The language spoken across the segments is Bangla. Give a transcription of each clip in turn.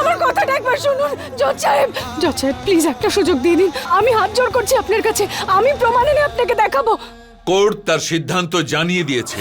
আমার কথাটা একবার শুনুন, জজ সাহেব। জজ সাহেব প্লিজ একটা সুযোগ দিয়ে দিন। আমি হাত জোর করছি আপনার কাছে। আমি প্রমাণ এনে আপনাকে দেখাবো। কোর্ট তার সিদ্ধান্ত জানিয়ে দিয়েছে।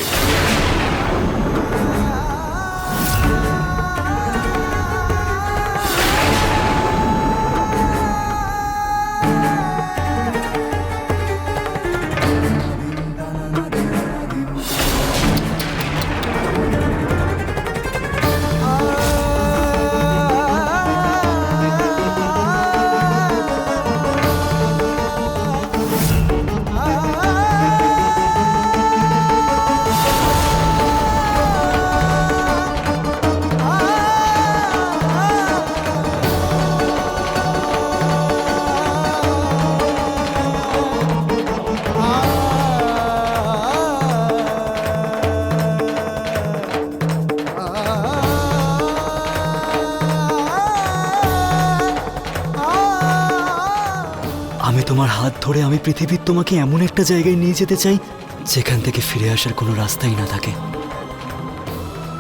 তোমার হাত ধরে আমি পৃথিবীর তোমাকে এমন একটা জায়গায় নিয়ে যেতে চাই যেখান থেকে ফিরে আসার কোনো রাস্তাই না থাকে।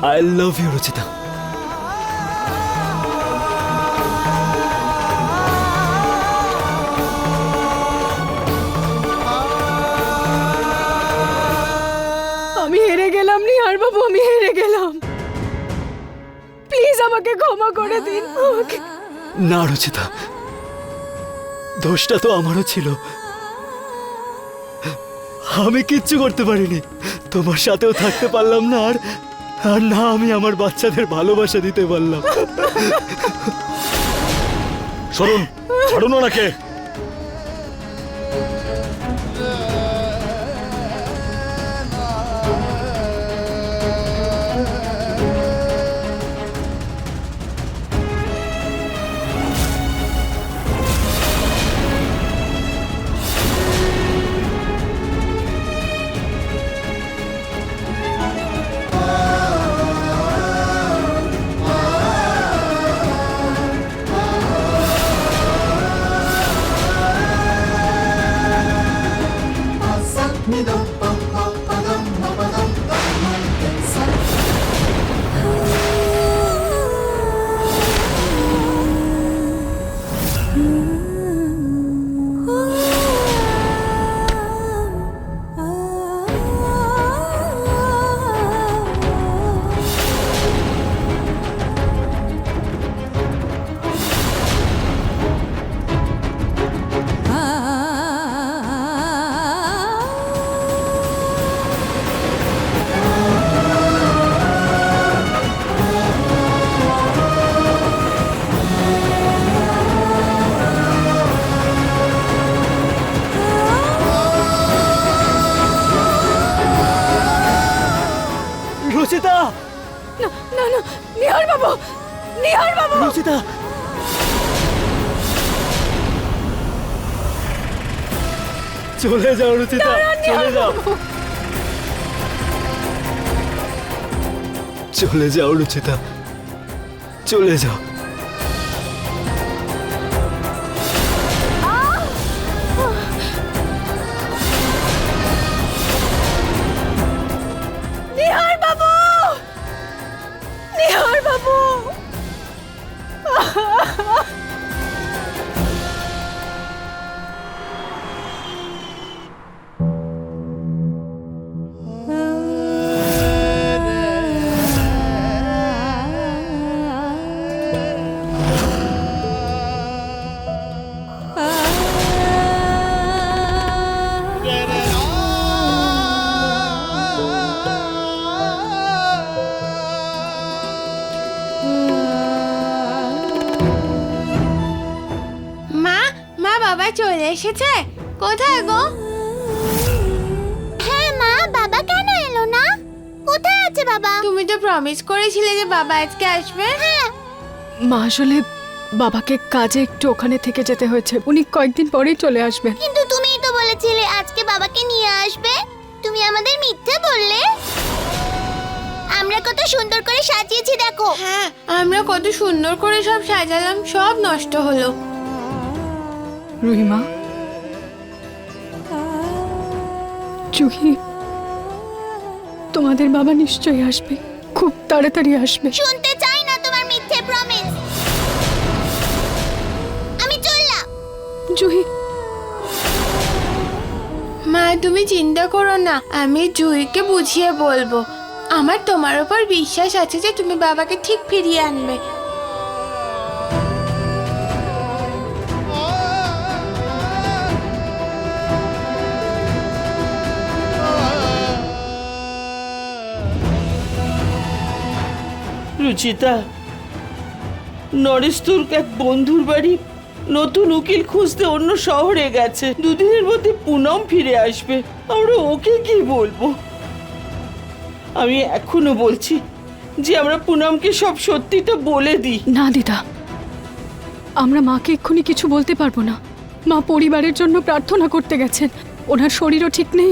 I love you Rachita. আমি হেরে গেলাম নিহার বাবু আমি হেরে গেলাম। প্লিজ আমাকে ক্ষমা করে দিন আমাকে। না রচিতা। দোষটা তো আমারও ছিল। আমি কিচ্ছু করতে পারিনি। তোমার সাথেও থাকতে পারলাম না আর আর না আমি আমার বাচ্চাদের ভালোবাসা দিতে পারলাম। সরুন, ছাড়ুন ওনাকে। বাবু! নিহার বাবু! রচিতা! চলে যাও রচিতা! চলে যাও! চলে যাও রুচিতা! চলে যাও! এসেছে? কোথায় গো? হ্যাঁ মা বাবা কেন এলো না? কোথায় আছে বাবা? তুমি তো প্রমিস করেছিলে যে বাবা আজকে আসবে। হ্যাঁ। মা আসলে বাবাকে কাজে একটু ওখানে থেকে যেতে হয়েছে। উনি কয়েকদিন পরেই চলে আসবেন কিন্তু তুমিই তো বলেছিলে আজকে বাবাকে নিয়ে আসবে। তুমি আমাদের মিথ্যে বললে। আমরা কত সুন্দর করে সাজিয়েছি দেখো। হ্যাঁ আমরা কত সুন্দর করে সব সাজালাম সব নষ্ট হলো। রুহিমা জুহি তোমাদের বাবা নিশ্চয়ই আসবে খুব তাড়াতাড়ি আসবে। শুনতে চাই না তোমার মিথ্যে প্রমিস আমি চললাম। জুহি। মা তুমি চিন্তা করো না আমি জুহিকে বুঝিয়ে বলব। আমার তোমার ওপর বিশ্বাস আছে যে তুমি বাবাকে ঠিক ফিরিয়ে আনবে। রুচিতা নরেশ এক বন্ধুর বাড়ি নতুন উকিল খুঁজতে অন্য শহরে গেছে। দুদিনের মধ্যে পুনম ফিরে আসবে। আমরা ওকে কি বলব? আমি এখনও বলছি যে আমরা পুনমকে সব সত্যিটা বলে দিই। না দিদা, আমরা মাকে এক্ষুনি কিছু বলতে পারব না। মা পরিবারের জন্য প্রার্থনা করতে গেছেন। ওনার শরীরও ঠিক নেই।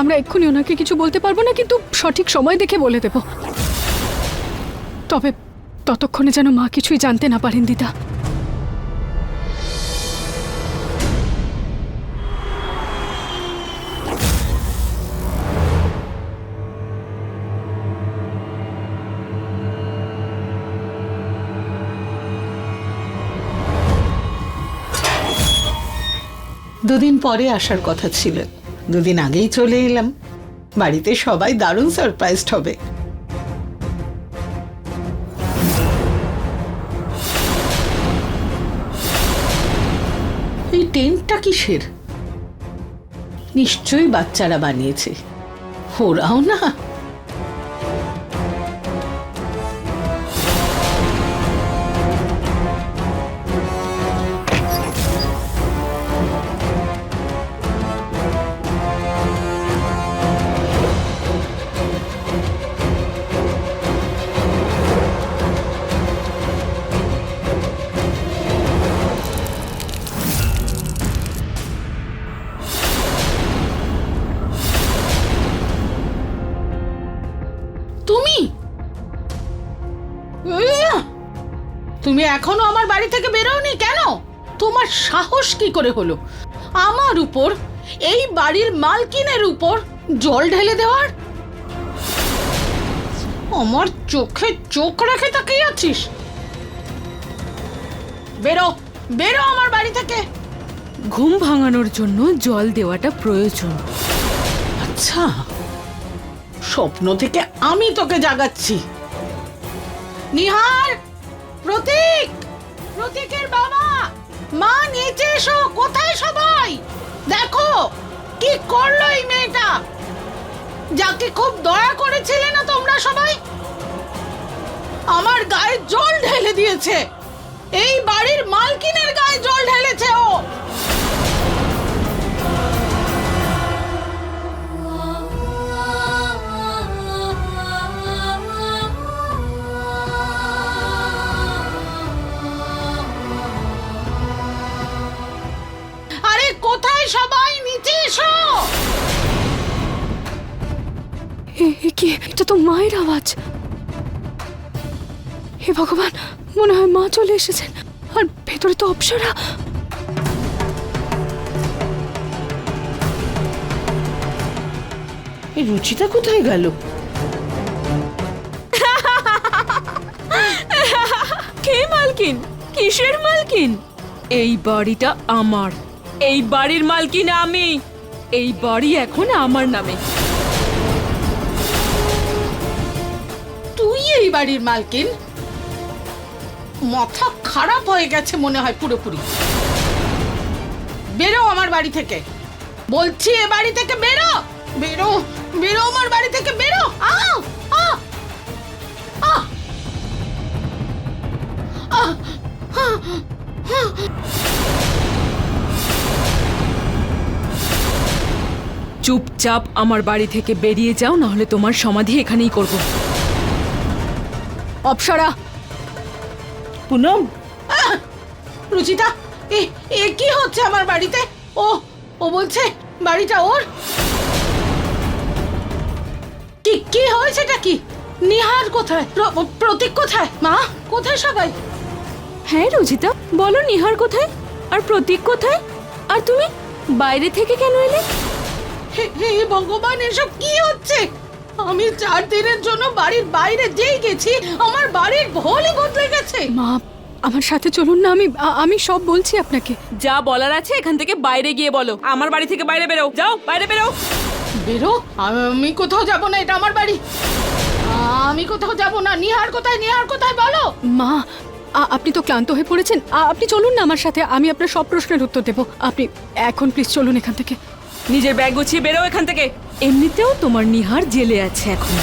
আমরা এক্ষুনি ওনাকে কিছু বলতে পারব না, কিন্তু সঠিক সময় দেখে বলে দেব। তবে ততক্ষণে যেন মা কিছুই জানতে না পারেন, দিদা। দুদিন পরে আসার কথা ছিল। দুদিন আগেই চলে এলাম। বাড়িতে সবাই দারুণ সারপ্রাইজড হবে। এই টেন্টটা কিসের? নিশ্চয়ই বাচ্চারা বানিয়েছে। ওরাও না? তুমি এখনও আমার বাড়ি থেকে বেরোনি কেন? তোমার সাহস কি করে হলো? আমার উপর এই বাড়ির মালকিনের উপর জল ঢেলে দেওয়ার? আমার চোখে চোখ রেখে তাকিয়ে আছিস? বেরো বেরো আমার বাড়ি থেকে। ঘুম ভাঙানোর জন্য জল দেওয়াটা প্রয়োজন। আচ্ছা স্বপ্ন থেকে আমি তোকে জাগাচ্ছি। নিহার, প্রতীক, প্রতীকের বাবা। মা, নিচে এসো, কোথায় সবাই? দেখো, কি করল এই মেয়েটা? যাকে খুব দয়া করেছিলে না তোমরা সবাই? আমার গায়ে জল ঢেলে দিয়েছে। এই বাড়ির মালকিনের গায়ে সবাই নিচে এসো! কি? এটা তো মায়ের আওয়াজ। হে ভগবান মনে হয় মা চলে এসেছেন। আর ভেতরে তো অপসরা। এই রুচিতা কোথায় গেল? কে মালকিন? কিসের মালকিন? এই বাড়িটা আমার। এই বাড়ির মালকিন আমি। এই বাড়ি এখন আমার নামে। তুই এই বাড়ির মালকিন? মাথা খারাপ হয়ে গেছে মনে হয় পুরোপুরি। বেরো আমার বাড়ি থেকে। বলছি এ বাড়ি থেকে বেরো। বেরো বেরো আমার বাড়ি থেকে বেরো। আহ আহ চুপচাপ আমার বাড়ি থেকে বেরিয়ে যাও না হলে তোমার সমাধি এখানেই করব। অপসরা! পুনম! আহ! রুচিতা এ এ কি হচ্ছে আমার বাড়িতে? ও ও বলছে বাড়িটা ওর? কি কি হয়েছে হয়েছেটা কি? নিহার কোথায়? প্র- প্রতীক কোথায়? মা কোথায় সবাই? হ্যাঁ রুজিতা বলো নিহার কোথায়? আর প্রতীক কোথায়? আর তুমি বাইরে থেকে কেন এলে? হে হে ভগবান এসব কি হচ্ছে? আমি চার দিনের জন্য বাড়ির বাইরে যেই গেছি আমার বাড়ির ভোলই বদলে গেছে। মা আমার সাথে চলুন না আমি আমি সব বলছি আপনাকে। যা বলার আছে এখান থেকে বাইরে গিয়ে বলো। আমার বাড়ি থেকে বাইরে বেরো যাও বাইরে বেরো বেরো? আমি কোথাও যাব না এটা আমার বাড়ি। আমি কোথাও যাব না নিহার কোথায় নিহার কোথায় বলো? মা আপনি তো ক্লান্ত হয়ে পড়েছেন। আপনি চলুন না আমার সাথে আমি আপনার সব প্রশ্নের উত্তর দেব। আপনি এখন প্লিজ চলুন এখান থেকে। নিজের ব্যাগ গুছিয়ে বেরো এখান থেকে। এমনিতেও তোমার নিহার জেলে আছে এখন।